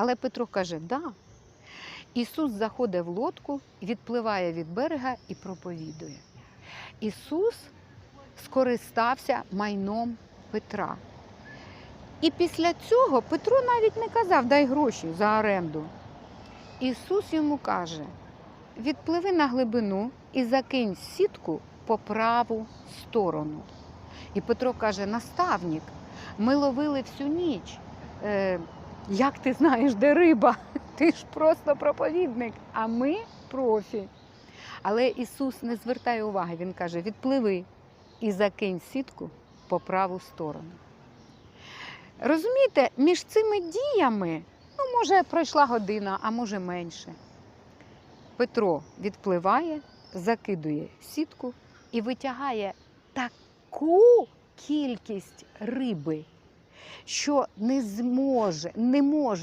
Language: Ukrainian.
Але Петро каже: да. Ісус заходить в лодку, відпливає від берега і проповідує. Ісус скористався майном Петра. І після цього Петро навіть не казав, дай гроші за оренду. Ісус йому каже: відпливи на глибину і закинь сітку по праву сторону. І Петро каже: наставник, ми ловили всю ніч. Як ти знаєш, де риба? Ти ж просто проповідник, а ми профі. Але Ісус не звертає уваги, Він каже: відпливи і закинь сітку по праву сторону. Розумієте, між цими діями, ну, може, пройшла година, а може менше. Петро відпливає, закидує сітку і витягає таку кількість риби, що не зможе, не може.